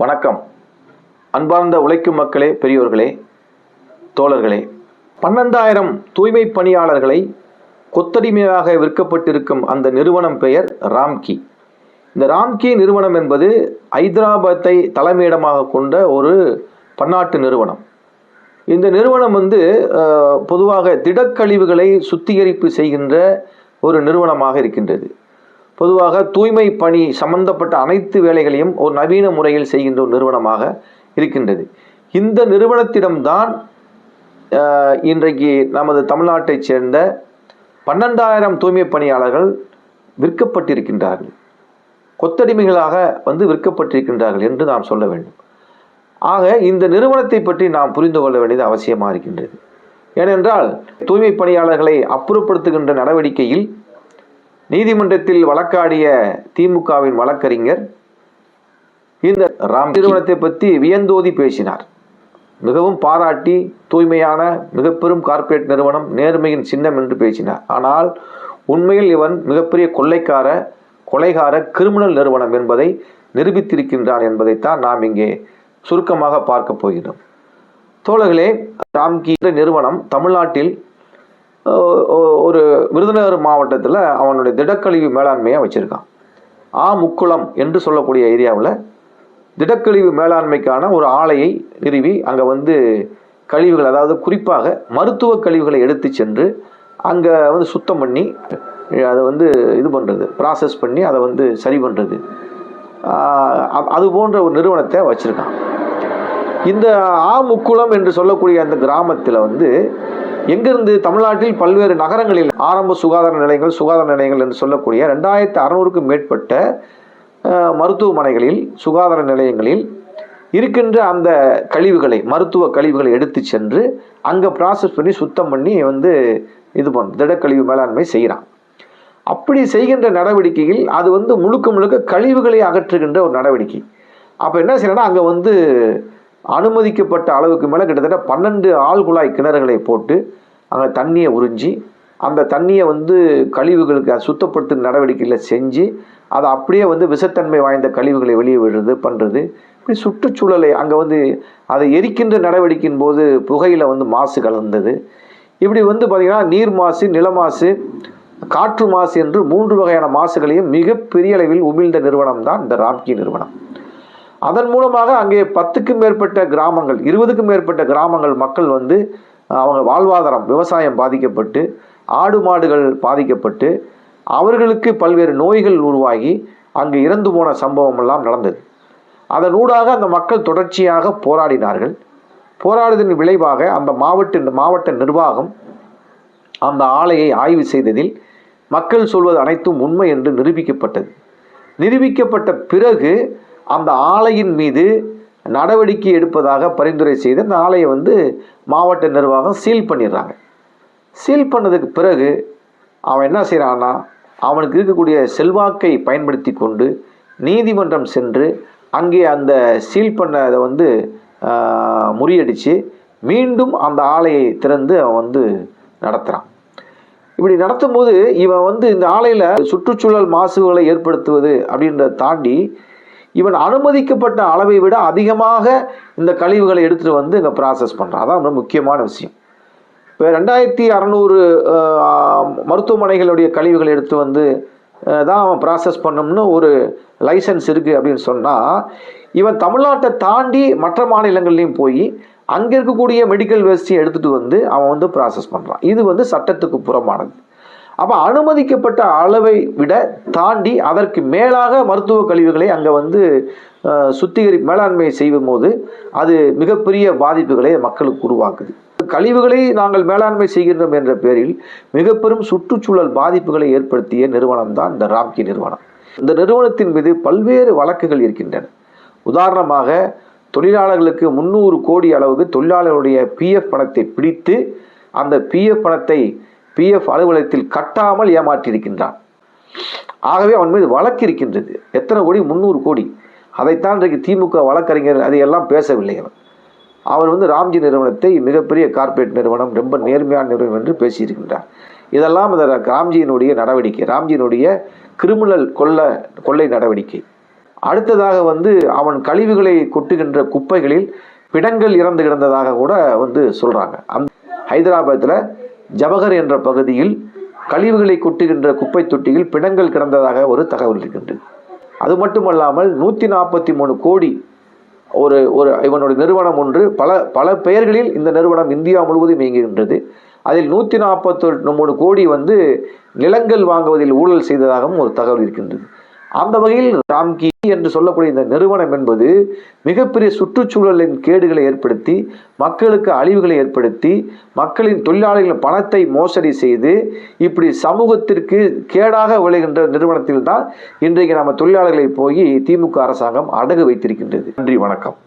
வணக்கம். அன்பார்ந்த உழைக்கும் மக்களே பெரியோர்களே தோழர்களே பன்னெண்டாயிரம் தூய்மை பணியாளர்களை கொத்தடிமையாக விற்கப்பட்டிருக்கும் அந்த நிறுவனம் பெயர் ராம்கி. இந்த ராம்கி நிறுவனம் என்பது ஐதராபாத்தை தலைமையிடமாக கொண்ட ஒரு பன்னாட்டு நிறுவனம். இந்த நிறுவனம் வந்து பொதுவாக திடக்கழிவுகளை சுத்திகரிப்பு செய்கின்ற ஒரு நிறுவனமாக இருக்கின்றது. பொதுவாக தூய்மை பணி சம்பந்தப்பட்ட அனைத்து வேலைகளையும் ஒரு நவீன முறையில் செய்கின்ற ஒரு நிறுவனமாக இருக்கின்றது. இந்த நிறுவனத்திடம்தான் இன்றைக்கு நமது தமிழ்நாட்டைச் சேர்ந்த பன்னெண்டாயிரம் தூய்மை பணியாளர்கள் விற்கப்பட்டிருக்கின்றார்கள். கொத்தடிமைகளாக வந்து விற்கப்பட்டிருக்கின்றார்கள் என்று நாம் சொல்ல வேண்டும். ஆக இந்த நிறுவனத்தை பற்றி நாம் புரிந்து கொள்ள வேண்டியது அவசியமாக இருக்கின்றது. ஏனென்றால் தூய்மை பணியாளர்களை அப்புறப்படுத்துகின்ற நடவடிக்கையில் நீதிமன்றத்தில் வழக்காடிய திமுகவின் வழக்கறிஞர் இந்த ராம் நிறுவனத்தை பற்றி வியந்தோதி பேசினார். மிகவும் பாராட்டி தூய்மையான மிக பெரும் கார்ப்பரேட் நிறுவனம் நேர்மையின் சின்னம் என்று பேசினார். ஆனால் உண்மையில் இவன் மிகப்பெரிய கொள்ளைக்கார கொலைகார கிரிமினல் நிறுவனம் என்பதை நிரூபித்திருக்கின்றான் என்பதைத்தான் நாம் இங்கே சுருக்கமாக பார்க்க போகிறோம். தோழர்களே ராம்கி நிறுவனம் தமிழ்நாட்டில் ஒரு விருதுநகர் மாவட்டத்தில் அவனுடைய திடக்கழிவு மேலாண்மையாக வச்சுருக்கான். ஆ முக்குளம் என்று சொல்லக்கூடிய ஏரியாவில் திடக்கழிவு மேலாண்மைக்கான ஒரு ஆலையை நிறுவி அங்கே வந்து கழிவுகள் அதாவது குறிப்பாக மருத்துவ கழிவுகளை எடுத்து சென்று அங்கே வந்து சுத்தம் பண்ணி அதை வந்து இது பண்ணுறது ப்ராசஸ் பண்ணி அதை வந்து சரி பண்ணுறது அது போன்ற ஒரு நிறுவனத்தை வச்சுருக்கான். இந்த ஆமுக்குளம் என்று சொல்லக்கூடிய அந்த கிராமத்தில் வந்து எங்கிருந்து தமிழ்நாட்டில் பல்வேறு நகரங்களில் ஆரம்ப சுகாதார நிலையங்கள் சுகாதார நிலையங்கள் என்று சொல்லக்கூடிய ரெண்டாயிரத்து அறநூறுக்கும் மேற்பட்ட மருத்துவமனைகளில் சுகாதார நிலையங்களில் இருக்கின்ற அந்த கழிவுகளை மருத்துவ கழிவுகளை எடுத்து சென்று அங்கே ப்ராசஸ் பண்ணி சுத்தம் பண்ணி வந்து இது பண்ண திடக்கழிவு மேலாண்மை செய்கிறான் அப்படி செய்கின்ற நடவடிக்கையில் அது வந்து முழுக்க முழுக்க கழிவுகளை அகற்றுகின்ற ஒரு நடவடிக்கை. அப்போ என்ன செய்யணும்னா அங்கே வந்து அனுமதிக்கப்பட்ட அளவுக்கு மேலே கிட்டத்தட்ட பன்னெண்டு ஆழ்குழாய் கிணறுகளை போட்டு அங்கே தண்ணியை உறிஞ்சி அந்த தண்ணியை வந்து கழிவுகளுக்கு அது சுத்தப்படுத்தும் நடவடிக்கையில் செஞ்சு அதை அப்படியே வந்து விஷத்தன்மை வாய்ந்த கழிவுகளை வெளியே விடுறது பண்ணுறது இப்படி சுற்றுச்சூழலை அங்கே வந்து அதை எரிக்கின்ற நடவடிக்கையின் போது புகையில் வந்து மாசு கலந்தது. இப்படி வந்து பார்த்திங்கன்னா நீர் மாசு நில மாசு காற்று மாசு என்று மூன்று வகையான மாசுகளையும் மிகப்பெரிய அளவில் உமிழ்ந்த நிறுவனம் தான் இந்த ராம்கி நிறுவனம். அதன் மூலமாக அங்கே பத்துக்கும் மேற்பட்ட கிராமங்கள் இருபதுக்கும் மேற்பட்ட கிராமங்கள் மக்கள் வந்து அவங்க வாழ்வாதாரம் விவசாயம் பாதிக்கப்பட்டு ஆடு மாடுகள் பாதிக்கப்பட்டு அவர்களுக்கு பல்வேறு நோய்கள் உருவாகி அங்கு இறந்து போன சம்பவம் எல்லாம் நடந்தது. அதன் ஊடாக அந்த மக்கள் தொடர்ச்சியாக போராடினார்கள். போராடுவதன் விளைவாக அந்த மாவட்ட மாவட்ட நிர்வாகம் அந்த ஆலையை ஆய்வு செய்ததில் மக்கள் சொல்வது அனைத்தும் உண்மை என்று நிரூபிக்கப்பட்டது. நிரூபிக்கப்பட்ட பிறகு அந்த ஆலையின் மீது நடவடிக்கை எடுப்பதாக பரிந்துரை செய்து அந்த ஆலையை வந்து மாவட்ட நிர்வாகம் சீல் பண்ணிடுறாங்க. சீல் பண்ணதுக்கு பிறகு அவன் என்ன செய்கிறான்னா அவனுக்கு இருக்கக்கூடிய செல்வாக்கை பயன்படுத்தி கொண்டு நீதிமன்றம் சென்று அங்கே அந்த சீல் பண்ணதை வந்து முறியடித்து மீண்டும் அந்த ஆலையை திறந்து அவன் வந்து நடத்துகிறான் இப்படி நடத்தும் போது இவன் வந்து இந்த ஆலையில் சுற்றுச்சூழல் மாசுகளை ஏற்படுத்துவது அப்படின்றத தாண்டி இவன் அனுமதிக்கப்பட்ட அளவை விட அதிகமாக இந்த கழிவுகளை எடுத்துகிட்டு வந்து இங்கே ப்ராசஸ் பண்ணுறான் அதான் ரொம்ப முக்கியமான விஷயம். இப்போ ரெண்டாயிரத்தி அறநூறு மருத்துவமனைகளுடைய கழிவுகளை எடுத்து வந்து தான் அவன் ப்ராசஸ் பண்ணணும்னு ஒரு லைசன்ஸ் இருக்குது அப்படின்னு சொன்னால் இவன் தமிழ்நாட்டை தாண்டி மற்ற மாநிலங்கள்லேயும் போய் அங்கே இருக்கக்கூடிய மெடிக்கல் வேஸ்ட்டையும் எடுத்துகிட்டு வந்து அவன் வந்து ப்ராசஸ் பண்ணுறான் இது வந்து சட்டத்துக்கு புறமானது அப்போ அனுமதிக்கப்பட்ட அளவை விட தாண்டி அதற்கு மேலாக மருத்துவ கழிவுகளை அங்கே வந்து சுத்திகரி மேலாண்மை செய்யும் போது அது மிகப்பெரிய பாதிப்புகளை மக்களுக்கு உருவாக்குது. கழிவுகளை நாங்கள் மேலாண்மை செய்கின்றோம் என்ற பேரில் மிக பெரும் சுற்றுச்சூழல் பாதிப்புகளை ஏற்படுத்திய நிறுவனம் தான் இந்த ராம்கி நிறுவனம். இந்த நிறுவனத்தின் மீது பல்வேறு வழக்குகள் இருக்கின்றன. உதாரணமாக தொழிலாளர்களுக்கு முந்நூறு கோடி அளவுக்கு தொழிலாளர்களுடைய பிஎஃப் பணத்தை பிடித்து அந்த பிஎஃப் பணத்தை பிஎஃப் அலுவலகத்தில் கட்டாமல் ஏமாற்றியிருக்கின்றான். ஆகவே அவன் மீது வழக்கு இருக்கின்றது. எத்தனை கோடி? முந்நூறு கோடி. அதைத்தான் இன்றைக்கு திமுக வழக்கறிஞர் அதையெல்லாம் பேசவில்லை அவன். அவர் வந்து ராம்ஜி நிறுவனத்தை மிகப்பெரிய கார்ப்பரேட் நிறுவனம் ரொம்ப நேர்மையான நிறுவனம் என்று பேசியிருக்கின்றார் இதெல்லாம் இந்த ராம்ஜியினுடைய நடவடிக்கை. ராம்ஜியினுடைய கிரிமினல் கொள்ள கொள்ளை நடவடிக்கை. அடுத்ததாக வந்து அவன் கழிவுகளை கொட்டுகின்ற குப்பைகளில் பிணங்கள் இறந்து கிடந்ததாக கூட வந்து சொல்கிறாங்க அந் ஹைதராபாத்தில் ஜபகர் என்ற பகுதியில் கழிவுகளை கொட்டுகின்ற குப்பை தொட்டியில் பிணங்கள் கிடந்ததாக ஒரு தகவல் இருக்கின்றது. அது மட்டுமல்லாமல் நூற்றி நாற்பத்தி மூணு கோடி ஒரு ஒரு இவனுடைய நிறுவனம் ஒன்று பல பல பெயர்களில் இந்த நிறுவனம் இந்தியா முழுவதும் இயங்குகின்றது. அதில் நூற்றி நாற்பத்தி மூணு கோடி வந்து நிலங்கள் வாங்குவதில் ஊழல் செய்ததாகவும் ஒரு தகவல் இருக்கின்றது. அந்த வகையில் ராம்கி என்று சொல்லக்கூடிய இந்த நிறுவனம் என்பது மிகப்பெரிய சுற்றுச்சூழலின் கேடுகளை ஏற்படுத்தி மக்களுக்கு அழிவுகளை ஏற்படுத்தி மக்களின் தொழிலாளிகளின் பணத்தை மோசடி செய்து இப்படி சமூகத்திற்கு கேடாக விளைகின்ற நிறுவனத்தில் தான் இன்றைக்கு நம்ம தொழிலாளர்களை போய் திமுக அரசாங்கம் அடகு வைத்திருக்கின்றது. நன்றி வணக்கம்.